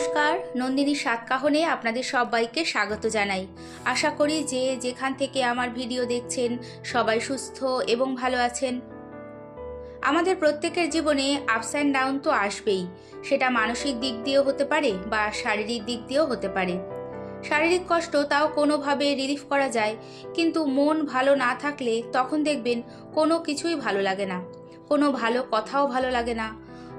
নমস্কার, নন্দিনী সাতকাহনে আপনাদের সবাইকে স্বাগত জানাই। আশা করি যে যেখান থেকে আমার ভিডিও দেখছেন সবাই সুস্থ এবং ভালো আছেন। আমাদের প্রত্যেকের জীবনে আপস অ্যান্ড ডাউন তো আসবেই। সেটা মানসিক দিক দিয়েও হতে পারে বা শারীরিক দিক দিয়েও হতে পারে। শারীরিক কষ্ট তাও কোনোভাবে রিলিফ করা যায়, কিন্তু মন ভালো না থাকলে তখন দেখবেন কোনো কিছুই ভালো লাগে না। কোনো ভালো কথাও ভালো লাগে না।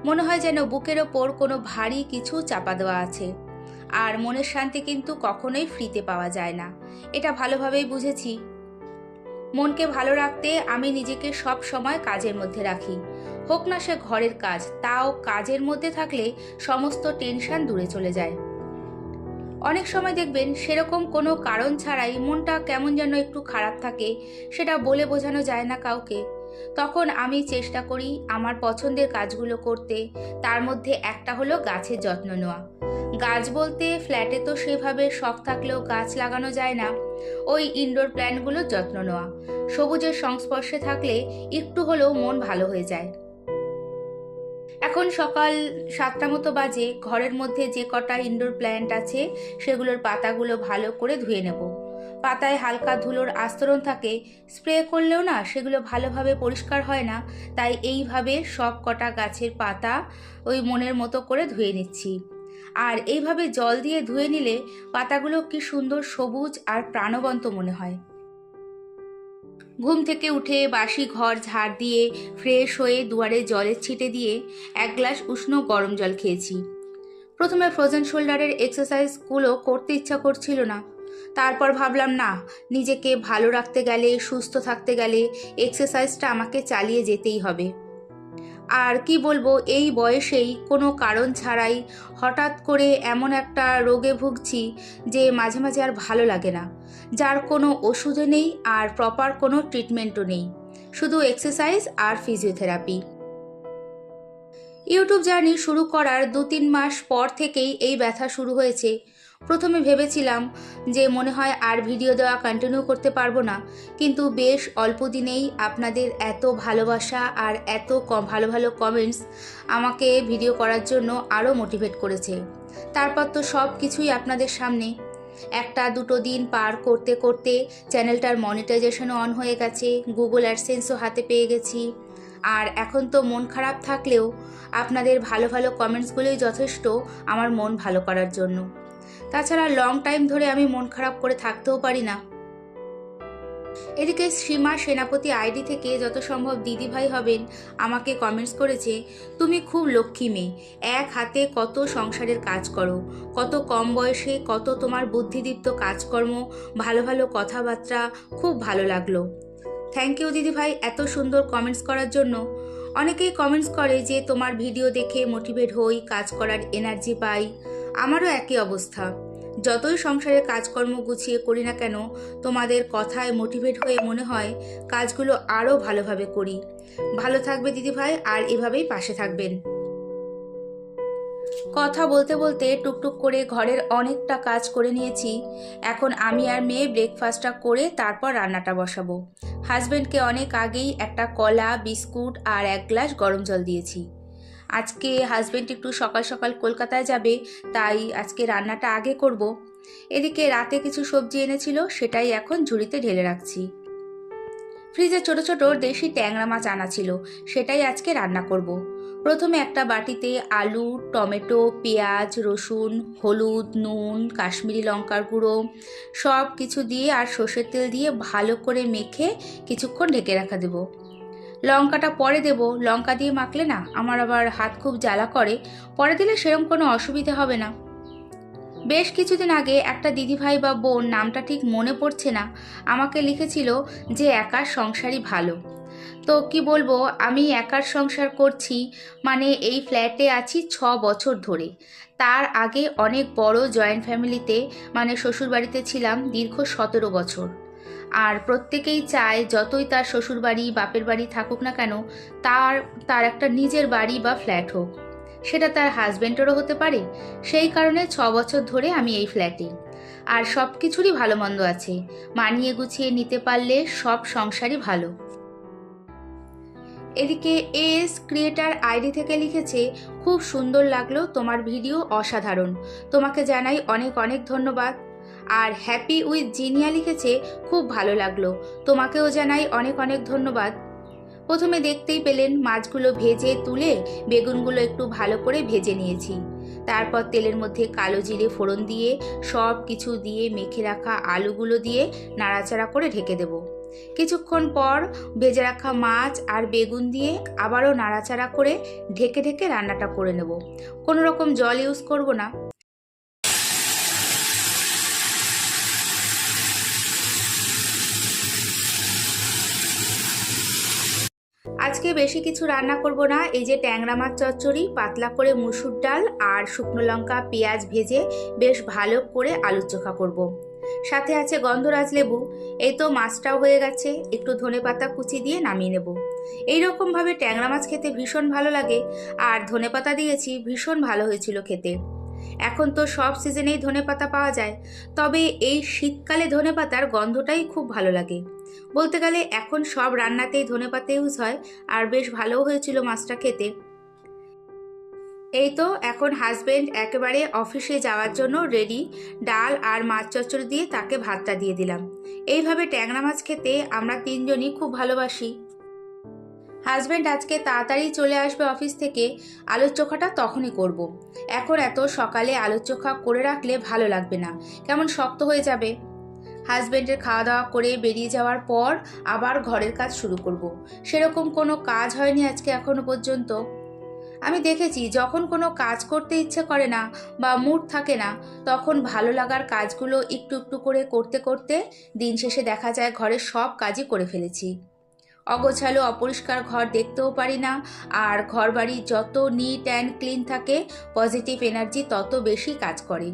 মনে হয় যেন বুকের ওপর কোনো ভারী কিছু চাপা দেওয়া আছে। আর মনের শান্তি কিন্তু কখনোই ফ্রিতে পাওয়া যায় না। এটা ভালোভাবেই বুঝেছি। মনকে ভালো রাখতে আমি নিজেকে সব সময় কাজের মধ্যে রাখি। হোক না সে ঘরের কাজ, তাও কাজের মধ্যে থাকলে সমস্ত টেনশন দূরে চলে যায়। অনেক সময় দেখবেন সেরকম কোনো কারণ ছাড়াই মনটা কেমন যেন একটু খারাপ থাকে, সেটা বলে বোঝানো যায় না কাউকে। তখন আমি চেষ্টা করি আমার পছন্দের কাজগুলো করতে। তার মধ্যে একটা হলো গাছের যত্ন নেওয়া। গাছ বলতে ফ্ল্যাটে তো সেভাবে শখ থাকলেও গাছ লাগানো যায় না। ওই ইনডোর প্ল্যান্টগুলোর যত্ন নেওয়া। সবুজের সংস্পর্শে থাকলে একটু হলেও মন ভালো হয়ে যায়। এখন সকাল সাতটা মতো বাজে। ঘরের মধ্যে যে কটা ইনডোর প্ল্যান্ট আছে, সেগুলোর পাতাগুলো ভালো করে ধুয়ে নেব। পাতায় হালকা ধুলোর আস্তরণ থাকে, স্প্রে করলেও না সেগুলো ভালোভাবে পরিষ্কার হয় না, তাই এইভাবে সব কটা গাছের পাতা ওই মনের মতো করে ধুয়ে নিচ্ছি। আর এইভাবে জল দিয়ে ধুয়ে নিলে পাতাগুলো কি সুন্দর সবুজ আর প্রাণবন্ত মনে হয়। ঘুম থেকে উঠে বাসি ঘর ঝাড় দিয়ে ফ্রেশ হয়ে দুয়ারে জলের ছিটে দিয়ে এক গ্লাস উষ্ণ গরম জল খেয়েছি। প্রথমে ফ্রোজেন শোল্ডারের এক্সারসাইজগুলো করতে ইচ্ছা করছিল না তারপর ভাবলাম, না, নিজেকে ভালো রাখতে গেলে, সুস্থ থাকতে গেলে এক্সারসাইজটা আমাকে চালিয়ে যেতেই হবে। আর কি বলব, এই বয়সেই কোনো কারণ ছাড়াই হঠাৎ করে এমন একটা রোগে ভুগছি যে মাঝে মাঝে আর ভালো লাগে না। যার কোনো ওষুধও নেই আর প্রপার কোনো ট্রিটমেন্টও নেই। শুধু এক্সারসাইজ আর ফিজিওথেরাপি ইউটিউব জার্নি শুরু করার দু তিন মাস পর থেকেই এই ব্যথা শুরু হয়েছে। প্রথমে ভেবেছিলাম যে মনে হয় আর ভিডিও দেওয়া কন্টিনিউ করতে পারব না, কিন্তু বেশ অল্প দিনেই আপনাদের এত ভালোবাসা আর এত কম ভালো ভালো কমেন্টস আমাকে ভিডিও করার জন্য আরও মোটিভেট করেছে। তারপর তো সব কিছুই আপনাদের সামনে। একটা দুটো দিন পার করতে করতে চ্যানেলটার মনিটাইজেশনও অন হয়ে গেছে গুগল অ্যাডসেন্সও হাতে পেয়ে গেছি। আর এখন তো মন খারাপ থাকলেও আপনাদের ভালো ভালো কমেন্টসগুলোই যথেষ্ট আমার মন ভালো করার জন্য। তাছাড়া লং টাইম ধরে আমি মন খারাপ করে থাকতেও পারি না। এদিকে সীমা সেনাপতি আইডি থেকে যত সম্ভব দিদিভাই হবেন, আমাকে কমেন্টস করেছে, তুমি খুব লক্ষ্মী মেয়ে, এক হাতে কত সংসারের কাজ করো, কত কম বয়সে কত তোমার বুদ্ধিদীপ্ত কাজকর্ম, ভালো ভালো কথাবার্তা, খুব ভালো লাগল। থ্যাংক ইউ দিদিভাই এত সুন্দর কমেন্টস করার জন্য। অনেকেই কমেন্টস করে যে তোমার ভিডিও দেখে মোটিভেট হই, কাজ করার এনার্জি পাই। আমারও একই অবস্থা। যতই সংসারে কাজকর্ম গুছিয়ে করি না কেন, তোমাদের কথায় মোটিভেট হয়ে মনে হয় কাজগুলো আরও ভালোভাবে করি। ভালো থাকবে দিদিভাই, আর এভাবেই পাশে থাকবেন। কথা বলতে বলতে টুকটুক করে ঘরের অনেকটা কাজ করে নিয়েছি। এখন আমি আর মেয়ে ব্রেকফাস্টটা করে তারপর রান্নাটা বসাবো। হাজব্যান্ডকে অনেক আগেই একটা কলা, বিস্কুট আর এক গ্লাস গরম জল দিয়েছি। আজকে হাজব্যান্ড একটু সকাল সকাল কলকাতায় যাবে, তাই আজকে রান্নাটা আগে করব। এদিকে রাতে কিছু সবজি এনেছিল, সেটাই এখন ঝুড়িতে ঢেলে রাখছি ফ্রিজে ছোট ছোট দেশি ট্যাংরা মাছ আনা ছিল, সেটাই আজকে রান্না করব। প্রথমে একটা বাটিতে আলু, টমেটো, পেঁয়াজ, রসুন, হলুদ, নুন, কাশ্মীরি লঙ্কার গুঁড়ো সব কিছু দিয়ে আর সর্ষের তেল দিয়ে ভালো করে মেখে কিছুক্ষণ ঢেকে রাখা দেবো লঙ্কাটা পরে দেব, লঙ্কা দিয়ে মাখলে না আমার আবার হাত খুব জ্বালা করে, পরে দিলে সেরকম কোনো অসুবিধা হবে না। বেশ কিছুদিন আগে একটা দিদিভাই বা বোন, নামটা ঠিক মনে পড়ছে না, আমাকে লিখেছিল যে একার সংসারই ভালো। তো কি বলব, আমি একার সংসার করছি মানে এই ফ্ল্যাটে আছি ছ বছর ধরে। তার আগে অনেক বড় জয়েন্ট ফ্যামিলিতে মানে শ্বশুরবাড়িতে ছিলাম দীর্ঘ সতেরো বছর। আর প্রত্যেকেই চায় যতই তার শ্বশুর বাড়ি বাপের বাড়ি থাকুক না কেন, তার তার একটা নিজের বাড়ি বা ফ্ল্যাট হোক। সেটা তার হাজব্যান্ডেরও হতে পারে। সেই কারণে ছ বছর ধরে আমি এই ফ্ল্যাটে আর সব কিছুরই ভালো মন্দ আছে। মানিয়ে গুছিয়ে নিতে পারলে সব সংসারই ভালো। এদিকে এস ক্রিয়েটার আইডি থেকে লিখেছে, খুব সুন্দর লাগল তোমার ভিডিও, অসাধারণ। তোমাকে জানাই অনেক অনেক ধন্যবাদ। আর হ্যাপি উইথ জিনিয়া লিখেছে, খুব ভালো লাগল। তোমাকেও জানাই অনেক অনেক ধন্যবাদ। প্রথমে দেখতেই পেলেন মাছগুলো ভেজে তুলে বেগুনগুলো একটু ভালো করে ভেজে নিয়েছি। তারপর তেলের মধ্যে কালো জিরে ফোড়ন দিয়ে, সব কিছু দিয়ে মেখে রাখা আলুগুলো দিয়ে নাড়াচাড়া করে ঢেকে দেব। কিছুক্ষণ পর ভেজে রাখা মাছ আর বেগুন দিয়ে আবারও নাড়াচাড়া করে ঢেকে ঢেকে রান্নাটা করে নেব। কোনো রকম জল ইউজ করব না। আজকে বেশি কিছু রান্না করব না। এই যে ট্যাংরা মাছ চচ্চড়ি, পাতলা করে মুসুর ডাল আর শুকনো লঙ্কা, পেঁয়াজ ভেজে বেশ ভালো করে আলুর চোখা করব। সাথে আছে গন্ধরাজ লেবু। এই তো মাছটাও হয়ে গেছে। একটু ধনে পাতা কুচি দিয়ে নামিয়ে নেব। এইরকমভাবে ট্যাংরা মাছ খেতে ভীষণ ভালো লাগে। আর ধনে পাতা দিয়েছি, ভীষণ ভালো হয়েছিল খেতে। এখন তো সব সিজনেই ধনে পাতা পাওয়া যায়। তবে এই শীতকালে ধনে পাতার গন্ধটাই খুব ভালো লাগে। বলতে গেলে এখন সব রান্নাতেই ধনে পাতা ইউজ হয়, আর বেশ ভালোও হয়েছিল মাছটা খেতে। এই তো এখন হাজবেন্ড একেবারে অফিসে যাওয়ার জন্য রেডি ডাল আর মাছ চচ্চড়ি দিয়ে তাকে ভাতটা দিয়ে দিলাম। এইভাবে ট্যাংরা মাছ খেতে আমরা তিনজনই খুব ভালোবাসি। হাজব্যান্ড আজকে তাড়াতাড়ি চলে আসবে অফিস থেকে, আলুর চোখাটা তখনই করব। এখন এত সকালে আলুর চোখা করে রাখলে ভালো লাগবে না। কেমন শক্ত হয়ে যাবে। হাজব্যান্ডের খাওয়া দাওয়া করে বেরিয়ে যাওয়ার পর আবার ঘরের কাজ শুরু করব। সেরকম কোনো কাজ হয়নি আজকে এখনও পর্যন্ত। আমি দেখেছি, যখন কোনো কাজ করতে ইচ্ছে করে না বা মুড থাকে না, তখন ভালো লাগার কাজগুলো একটু একটু করে করতে করতে দিন শেষে দেখা যায় ঘরের সব কাজই করে ফেলেছি। অগোছালো, অপরিষ্কার ঘর দেখতেও পারি না, আর ঘর বাড়ি যত নিট অ্যান্ড ক্লিন থাকে পজিটিভ এনার্জি তত বেশি কাজ করে।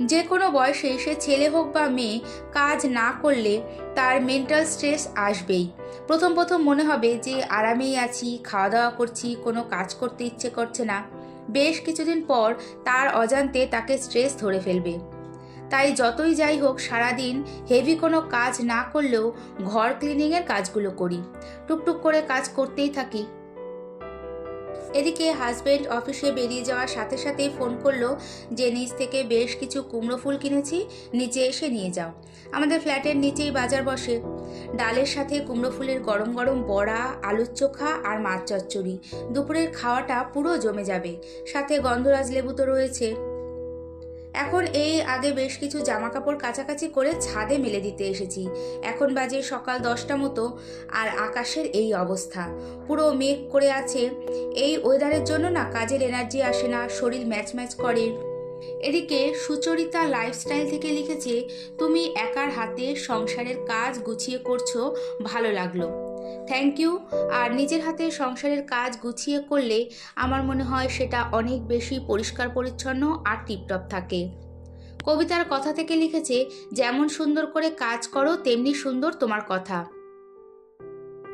যে কোনো বয়সে সে ছেলে হোক বা মেয়ে, কাজ না করলে তার মেন্টাল স্ট্রেস আসবেই। প্রথম প্রথম মনে হবে যে আরামেই আছি খাওয়া দাওয়া করছি, কোনো কাজ করতে ইচ্ছে করছে না। বেশ কিছুদিন পর তার অজান্তে তাকে স্ট্রেস ধরে ফেলবে। তাই যতই যাই হোক, সারাদিন হেভি কোনো কাজ না করলেও ঘর ক্লিনিংয়ের কাজগুলো করি। টুকটুক করে কাজ করতেই থাকি। এদিকে হাজব্যান্ড অফিসে বেরিয়ে যাওয়ার সাথে সাথেই ফোন করল যে, নিচ থেকে বেশ কিছু কুমড়ো ফুল কিনেছি, নিচে এসে নিয়ে যাও। আমাদের ফ্ল্যাটের নিচেই বাজার বসে। ডালের সাথে কুমড়ো ফুলের গরম গরম বড়া, আলুর চোখা আর মাছ চচ্চড়ি। দুপুরের খাওয়াটা পুরো জমে যাবে। সাথে গন্ধরাজ লেবু তো রয়েছে। এখন এই আগে বেশ কিছু জামা কাপড় কাছাকাছি করে ছাদে মেলে দিতে এসেছি। এখন বাজে সকাল দশটা মতো, আর আকাশের এই অবস্থা। পুরো মেঘ করে আছে। এই ওয়েদারের জন্য না কাজের এনার্জি আসে না, শরীর ম্যাচ ম্যাচ করে। এদিকে সুচরিতা লাইফস্টাইল থেকে লিখেছে, তুমি একার হাতে সংসারের কাজ গুছিয়ে করছ, ভালো লাগল। থ্যাংক ইউ আর নিজের হাতে সংসারের কাজ গুছিয়ে করলে আমার মনে হয় সেটা অনেক বেশি পরিষ্কার, পরিচ্ছন্ন আর টিপটপ থাকে। কবিতার কথা থেকে লিখেছে, যেমন সুন্দর করে কাজ করো, তেমনি সুন্দর তোমার কথা।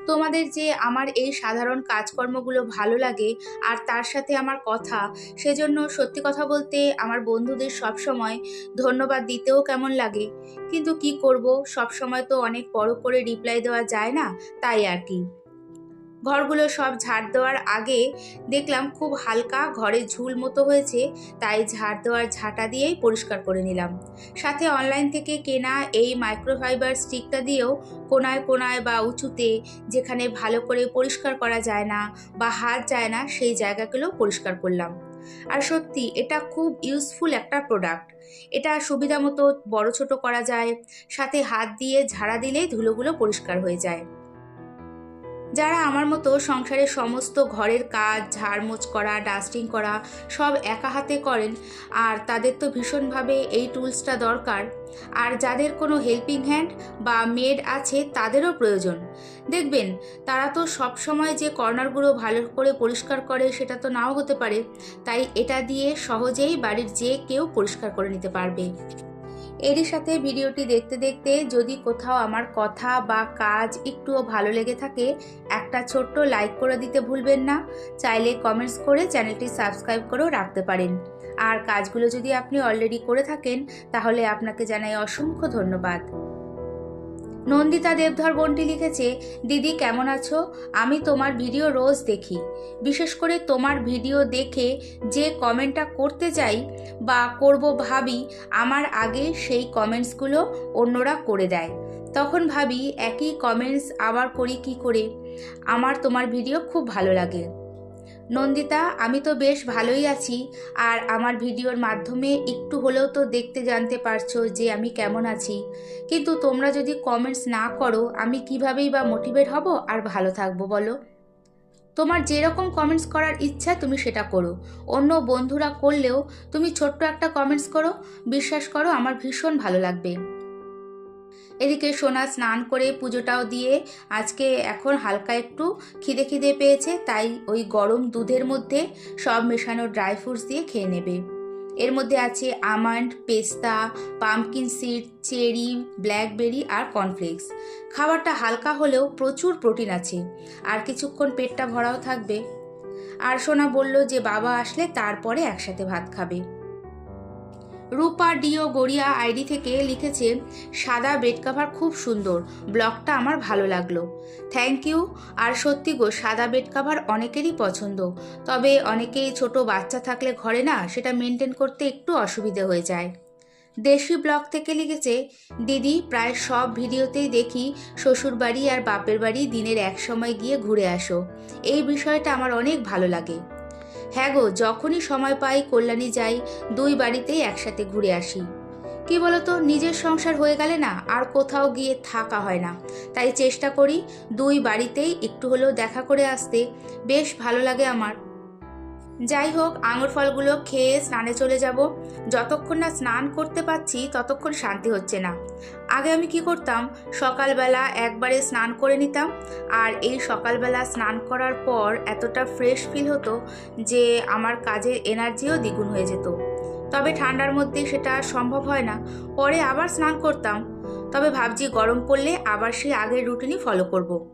তোমাদের যে আমার এই সাধারণ কাজকর্মগুলো ভালো লাগে আর তার সাথে আমার কথা, সেজন্য সত্যি কথা বলতে আমার বন্ধুদের সব সময় ধন্যবাদ দিতেও কেমন লাগে। কিন্তু কি করব? সব সময় তো অনেক বড় করে রিপ্লাই দেওয়া যায় না, তাই আর কি। ঘরগুলো সব ঝাড় দেওয়ার আগে দেখলাম খুব হালকা ঘরে ঝুল মতো হয়েছে, তাই ঝাড় দেওয়ার ঝাঁটা দিয়েই পরিষ্কার করে নিলাম। সাথে অনলাইন থেকে কেনা এই মাইক্রোফাইবার স্টিকটা দিয়েও কোনায় কোনায় বা উঁচুতে যেখানে ভালো করে পরিষ্কার করা যায় না বা হাত যায় না, সেই জায়গাগুলো পরিষ্কার করলাম। আর সত্যি, এটা খুব ইউজফুল একটা প্রোডাক্ট এটা সুবিধা মতো বড় ছোট করা যায়, সাথে হাত দিয়ে ঝাড়া দিলেই ধুলোগুলো পরিষ্কার হয়ে যায়। যারা আমার মতো সংসারের সমস্ত ঘরের কাজ, ঝাড়মোচ করা ডাস্টিং করা সব একা হাতে করেন, আর তাদের তো ভীষণভাবে এই টুলসটা দরকার। আর যাদের কোনো হেল্পিং হ্যান্ড বা মেড আছে, তাদেরও প্রয়োজন। দেখবেন, তারা তো সব সময় যে কর্নারগুলো ভালো করে পরিষ্কার করে, সেটা তো নাও হতে পারে। তাই এটা দিয়ে সহজেই বাড়ির যে কেউ পরিষ্কার করে নিতে পারবে। এরই সাথে ভিডিওটি দেখতে দেখতে যদি কোথাও আমার কথা বা কাজ একটুও ভালো লেগে থাকে, একটা ছোট্ট লাইক করে দিতে ভুলবেন না। চাইলে কমেন্টস করে চ্যানেলটি সাবস্ক্রাইব করেও রাখতে পারেন। আর কাজগুলো যদি আপনি অলরেডি করে থাকেন, তাহলে আপনাকে জানাই অসংখ্য ধন্যবাদ। নন্দিতা দেবধর বোনটি লিখেছে, দিদি, কেমন আছো? আমি তোমার ভিডিও রোজ দেখি। বিশেষ করে তোমার ভিডিও দেখে যে কমেন্টটা করতে চাই বা করব ভাবি, আমার আগে সেই কমেন্টসগুলো অন্যরা করে দেয়। তখন ভাবি, একই কমেন্টস আবার করি কি করে? আমার তোমার ভিডিও খুব ভালো লাগে। নন্দিতা, আমি তো বেশ ভালোই আছি। আর আমার ভিডিওর মাধ্যমে একটু হলেও তো দেখতে জানতে পারছ যে আমি কেমন আছি। কিন্তু তোমরা যদি কমেন্টস না করো, আমি কিভাবেই বা মোটিভেট হব? আর ভালো থাকব, বলো। তোমার যেরকম কমেন্টস করার ইচ্ছা, তুমি সেটা করো। অন্য বন্ধুরা করলেও তুমি ছোট্ট একটা কমেন্টস করো। বিশ্বাস করো, আমার ভীষণ ভালো লাগবে। এদিকে সোনা স্নান করে পুজোটাও দিয়ে আজকে এখন হালকা একটু খিদে খিদে পেয়েছে, তাই ওই গরম দুধের মধ্যে সব মেশানো ড্রাই ফ্রুটস দিয়ে খেয়ে নেবে। এর মধ্যে আছে আমন্ড পেস্তা পামকিন সিড চেরি ব্ল্যাকবেরি আর কর্নফ্লেক্স খাবারটা হালকা হলেও প্রচুর প্রোটিন আছে, আর কিছুক্ষণ পেটটা ভরাও থাকবে। আর সোনা বলল যে বাবা আসলে তারপরে একসাথে ভাত খাবে। রূপা ডিও গড়িয়া আইডি থেকে লিখেছে, সাদা বেড কাভার খুব সুন্দর ব্লগটা আমার ভালো লাগল। Thank you. আর সত্যি গো, সাদা বেড কাভার অনেকেরই পছন্দ। তবে অনেকেই ছোট বাচ্চা থাকলে ঘরে না, সেটা মেনটেন করতে একটু অসুবিধে হয়ে যায়। দেশি ব্লগ থেকে লিখেছে, দিদি, প্রায় সব ভিডিওতেই দেখি শ্বশুর বাড়ি আর বাপের বাড়ি দিনের এক সময় গিয়ে ঘুরে আসো। এই বিষয়টা আমার অনেক ভালো লাগে। হ্যাঁ গো, যখনই সময় পাই কল্যাণী যাই, দুই বাড়িতেই একসাথে ঘুরে আসি। কি বলতো, নিজের সংসার হয়ে গেলে না আর কোথাও গিয়ে থাকা হয় না। তাই চেষ্টা করি দুই বাড়িতেই একটু হলেও দেখা করে আসতে। বেশ ভালো লাগে আমার। যাই হোক, আঙুর ফলগুলো খেয়ে স্নানে চলে যাব। যতক্ষণ না স্নান করতে পারছি, ততক্ষণ শান্তি হচ্ছে না। আগে আমি কি করতাম? সকালবেলা একবারে স্নান করে নিতাম। আর এই সকালবেলা স্নান করার পর এতটা ফ্রেশ ফিল হতো যে আমার কাজের এনার্জিও দ্বিগুণ হয়ে যেত। তবে ঠান্ডার মধ্যে সেটা সম্ভব হয় না। পরে আবার স্নান করতাম। তবে ভাবছি গরম পড়লে আবার সেই আগের রুটিনই ফলো করব।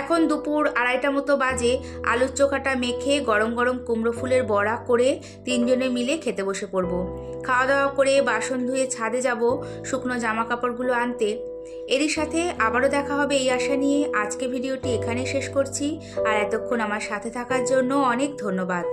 এখন দুপুর আড়াইটা মতো বাজে, আলুর চোখাটা মেখে গরম গরম কুমড়ো ফুলের বড়া করে তিনজনে মিলে খেতে বসে পড়ব। খাওয়া দাওয়া করে বাসন ধুয়ে ছাদে যাব, শুকনো জামা কাপড়গুলো আনতে। এরই সাথে আবারও দেখা হবে এই আশা নিয়ে। আজকে ভিডিওটি এখানে শেষ করছি। আর এতক্ষণ আমার সাথে থাকার জন্য অনেক ধন্যবাদ।